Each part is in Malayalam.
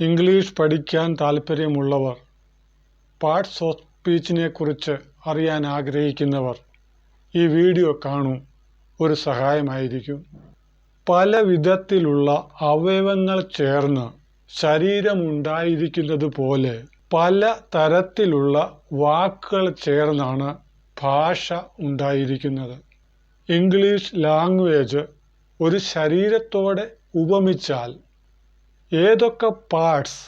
ഇംഗ്ലീഷ് പഠിക്കാൻ താൽപ്പര്യമുള്ളവർ പാർട്സ് ഓഫ് സ്പീച്ചിനെക്കുറിച്ച് അറിയാൻ ആഗ്രഹിക്കുന്നവർ ഈ വീഡിയോ കാണൂ. ഒരു സഹായമായിരിക്കും. പല വിധത്തിലുള്ള അവയവങ്ങൾ ചേർന്ന് ശരീരമുണ്ടായിരിക്കുന്നത് പോലെ പല തരത്തിലുള്ള വാക്കുകൾ ചേർന്നാണ് ഭാഷ ഉണ്ടായിരിക്കുന്നത്. ഇംഗ്ലീഷ് ലാംഗ്വേജ് ഒരു ശരീരത്തോടെ ഉപമിച്ചാൽ ഏതൊക്കെ പാർട്സ്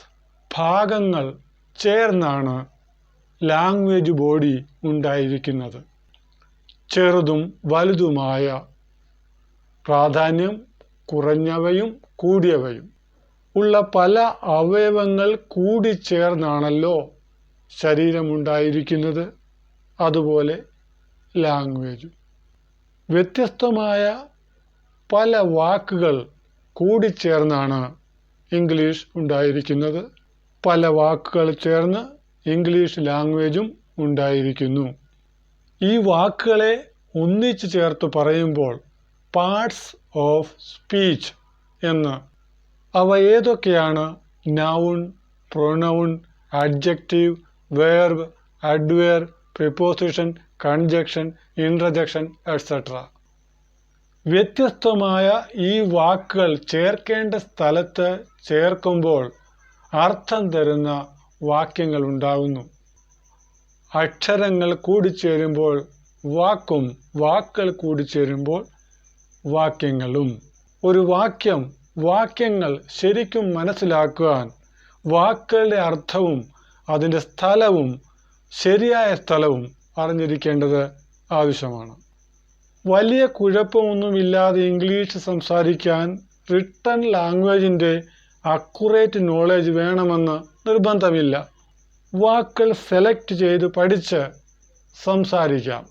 ഭാഗങ്ങൾ ചേർന്നാണ് ലാംഗ്വേജ് ബോഡി ഉണ്ടായിരിക്കുന്നത്? ചെറുതും വലുതുമായ പ്രാധാന്യം കുറഞ്ഞവയും കൂടിയവയും ഉള്ള പല അവയവങ്ങൾ കൂടിച്ചേർന്നാണല്ലോ ശരീരമുണ്ടായിരിക്കുന്നത്. അതുപോലെ ലാംഗ്വേജ് വ്യത്യസ്തമായ പല വാക്കുകൾ കൂടിച്ചേർന്നാണ് ഇംഗ്ലീഷ് ഉണ്ടായിരിക്കുന്നത്. പല വാക്കുകൾ ചേർന്ന് ഇംഗ്ലീഷ് ലാംഗ്വേജും ഉണ്ടായിരിക്കുന്നു. ഈ വാക്കുകളെ ഒന്നിച്ചു ചേർത്ത് പറയുമ്പോൾ പാർട്സ് ഓഫ് സ്പീച്ച് എന്ന്. അവ ഏതൊക്കെയാണ്? Noun pronoun adjective verb adverb preposition conjunction interjection etcetera വ്യത്യസ്തമായ ഈ വാക്കുകൾ ചേർക്കേണ്ട സ്ഥലത്ത് ചേർക്കുമ്പോൾ അർത്ഥം തരുന്ന വാക്യങ്ങൾ ഉണ്ടാകുന്നു. അക്ഷരങ്ങൾ കൂടിച്ചേരുമ്പോൾ വാക്കും വാക്കുകൾ കൂടിച്ചേരുമ്പോൾ വാക്യങ്ങളും. ഒരു വാക്യം വാക്യങ്ങൾ ശരിക്കും മനസ്സിലാക്കുവാൻ വാക്കുകളുടെ അർത്ഥവും അതിന്റെ സ്ഥലവും ശരിയായ സ്ഥലവും അറിഞ്ഞിരിക്കേണ്ടത് ആവശ്യമാണ്. വലിയ കുഴപ്പമൊന്നുമില്ലാതെ ഇംഗ്ലീഷ് സംസാരിക്കാൻ റിട്ടൺ ലാംഗ്വേജിന്റെ അക്കുറേറ്റ് നോളേജ് വേണമെന്ന് നിർബന്ധമില്ല. വാക്കുകൾ സെലക്ട് ചെയ്ത് പഠിച്ച് സംസാരിക്കാം.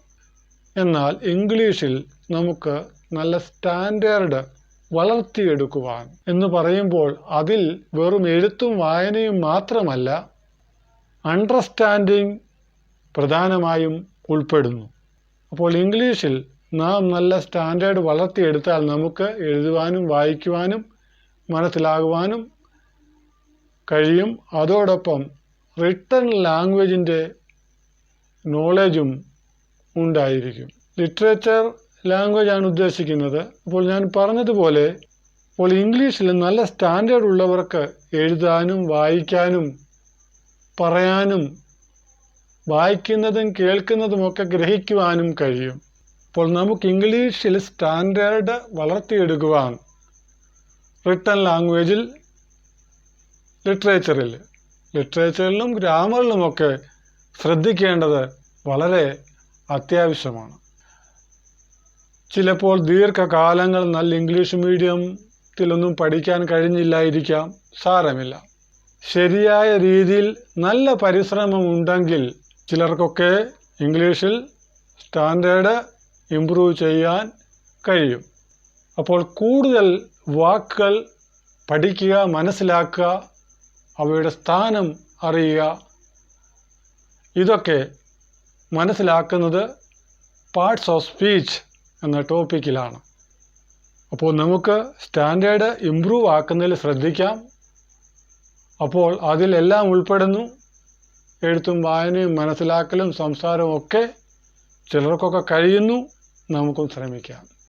എന്നാൽ ഇംഗ്ലീഷിൽ നമുക്ക് നല്ല സ്റ്റാൻഡേർഡ് വളർത്തിയെടുക്കുവാൻ എന്ന് പറയുമ്പോൾ അതിൽ വെറും എഴുത്തും വായനയും മാത്രമല്ല അണ്ടർസ്റ്റാൻഡിങ് പ്രധാനമായും ഉൾപ്പെടുന്നു. അപ്പോൾ ഇംഗ്ലീഷിൽ നാം നല്ല സ്റ്റാൻഡേർഡ് വളർത്തിയെടുത്താൽ നമുക്ക് എഴുതുവാനും വായിക്കുവാനും മനസ്സിലാകുവാനും കഴിയും. അതോടൊപ്പം റിട്ടൺ ലാംഗ്വേജിന്റെ നോളേജും ഉണ്ടായിരിക്കും. ലിറ്ററേച്ചർ ലാംഗ്വേജ് ആണ് ഉദ്ദേശിക്കുന്നത്. അപ്പോൾ ഞാൻ പറഞ്ഞതുപോലെ അപ്പോൾ ഇംഗ്ലീഷിൽ നല്ല സ്റ്റാൻഡേർഡ് ഉള്ളവർക്ക് എഴുതാനും വായിക്കാനും പറയാനും വായിക്കുന്നതും കേൾക്കുന്നതുമൊക്കെ ഗ്രഹിക്കുവാനും കഴിയും. അപ്പോൾ നമുക്ക് ഇംഗ്ലീഷിൽ സ്റ്റാൻഡേർഡ് വളർത്തിയെടുക്കുവാൻ റിട്ടൺ ലാംഗ്വേജിൽ ലിറ്ററേച്ചറിൽ. ലിറ്ററേച്ചറിലും ഗ്രാമറിലുമൊക്കെ ശ്രദ്ധിക്കേണ്ടത് വളരെ അത്യാവശ്യമാണ്. ചിലപ്പോൾ ദീർഘകാലങ്ങൾ നല്ല ഇംഗ്ലീഷ് മീഡിയത്തിലൊന്നും പഠിക്കാൻ കഴിഞ്ഞില്ലായിരിക്കാം. സാരമില്ല. ശരിയായ രീതിയിൽ നല്ല പരിശ്രമം ഉണ്ടെങ്കിൽ ചിലർക്കൊക്കെ ഇംഗ്ലീഷിൽ സ്റ്റാൻഡേർഡ് ഇമ്പ്രൂവ് ചെയ്യാൻ കഴിയും. അപ്പോൾ കൂടുതൽ വാക്കുകൾ പഠിക്കുക മനസ്സിലാക്കുക അവയുടെ സ്ഥാനം അറിയുക. ഇതൊക്കെ മനസ്സിലാക്കുന്നത് പാർട്സ് ഓഫ് സ്പീച്ച് എന്ന ടോപ്പിക്കിലാണ് അപ്പോൾ നമുക്ക് സ്റ്റാൻഡേർഡ് ഇമ്പ്രൂവ് ആക്കുന്നതിൽ ശ്രദ്ധിക്കാം. അപ്പോൾ അതിലെല്ലാം ഉൾപ്പെടുന്നു. എഴുത്തും വായനയും മനസ്സിലാക്കലും സംസാരവും ഒക്കെ ചിലർക്കൊക്കെ കഴിയുന്നു. നമുക്കും ശ്രമിക്കാം.